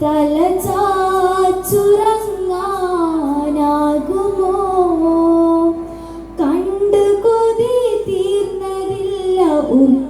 തല ചാച്ചുറങ്ങാനാകുമോ കണ്ടു കൊതി തീർന്നതില്ല ഉമ്മ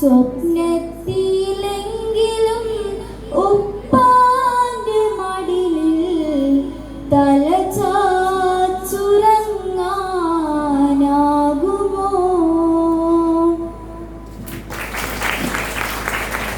സ്വപ്നത്തിലെങ്കിലും ഉപ്പാന്റെ മടിലിൽ തലചാ